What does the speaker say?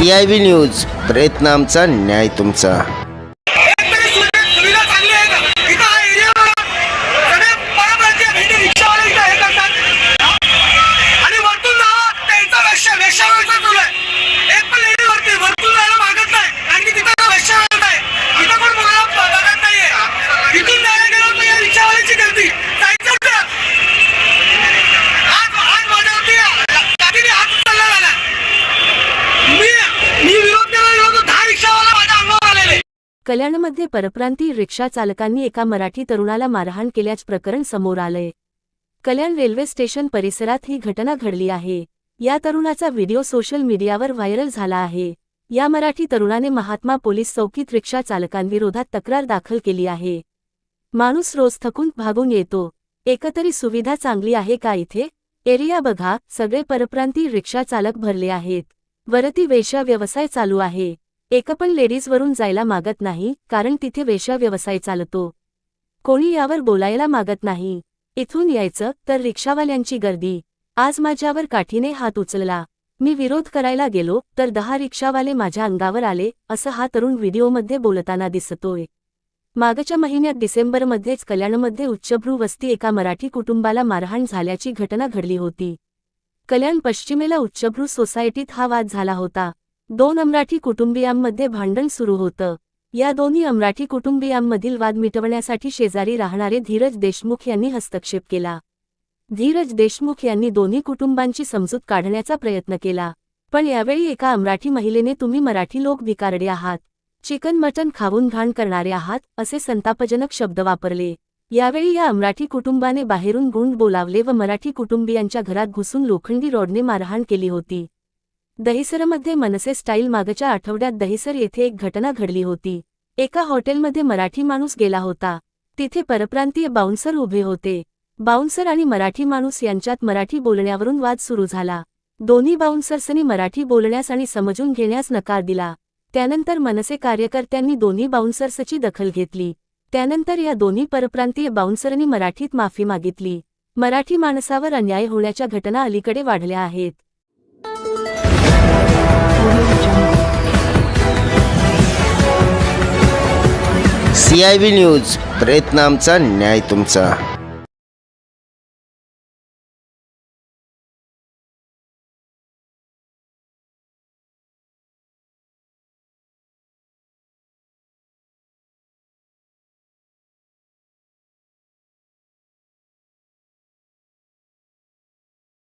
C I B news प्रयत्न आमचा न्याय तुमचा. कल्याणमध्ये परप्रांतीय रिक्षा चालकांनी एका मराठी तरुणाला मारहाण केल्याच प्रकरण समोर आलंय. कल्याण रेल्वे स्टेशन परिसरात ही घटना घडली आहे. या तरुणाचा व्हिडिओ सोशल मीडियावर व्हायरल झाला आहे. या मराठी तरुणाने महात्मा पोलीस चौकीत रिक्षा चालकांविरोधात तक्रार दाखल केली आहे. माणूस रोज थकून भागून येतो. एकतरी सुविधा चांगली आहे का इथे? एरिया बघा. सगळे परप्रांतीय रिक्षा चालक भरले आहेत. वरती वेश्या व्यवसाय चालू आहे. एक पण लेडीजवरून जायला मागत नाही कारण तिथे वेश्या व्यवसाय चालतो. कोणी यावर बोलायला मागत नाही. इथून यायचं तर रिक्षावाल्यांची गर्दी. आज माझ्यावर काठीने हात उचलला. मी विरोध करायला गेलो तर दहा रिक्षावाले माझ्या अंगावर आले असं हा तरुण व्हिडिओमध्ये बोलताना दिसतोय. मागच्या महिन्यात डिसेंबरमध्येच कल्याणमध्ये उच्चभ्रू वस्ती एका मराठी कुटुंबाला मारहाण झाल्याची घटना घडली होती. कल्याण पश्चिमेला उच्चभ्रू सोसायटीत हा वाद झाला होता. दोन अमराठी कुटुंबियांमध्ये भांडण सुरू होतं. या दोन्ही अमराठी कुटुंबियांमधील वाद मिटवण्यासाठी शेजारी राहणारे धीरज देशमुख यांनी हस्तक्षेप केला. धीरज देशमुख यांनी दोन्ही कुटुंबांची समजूत काढण्याचा प्रयत्न केला. पण यावेळी एका अमराठी महिलेने तुम्ही मराठी लोक भिकारडे आहात. चिकन मटन खाऊन घाण करणारे आहात असे संतापजनक शब्द वापरले. यावेळी या अमराठी कुटुंबाने बाहेरून गुंड बोलावले व मराठी कुटुंबियांच्या घरात घुसून लोखंडी रॉडने मारहाण केली होती. दहिसरमध्ये मनसे स्टाईल मागच्या आठवड्यात दहिसर येथे एक घटना घडली होती. एका हॉटेलमध्ये मराठी माणूस गेला होता. तिथे परप्रांतीय बाउन्सर उभे होते. बाउन्सर आणि मराठी माणूस यांच्यात मराठी बोलण्यावरून वाद सुरू झाला. दोन्ही बाउन्सर्सनी मराठी बोलण्यास आणि समजून घेण्यास नकार दिला. त्यानंतर मनसे कार्यकर्त्यांनी दोन्ही बाउन्सर्सची दखल घेतली. त्यानंतर या दोन्ही परप्रांतीय बाउन्सरनी मराठीत माफी मागितली. मराठी माणसावर अन्याय होण्याच्या घटना अलीकडे वाढल्या आहेत. सी आय बी न्यूज प्रयत्न आमचा न्याय तुमचा.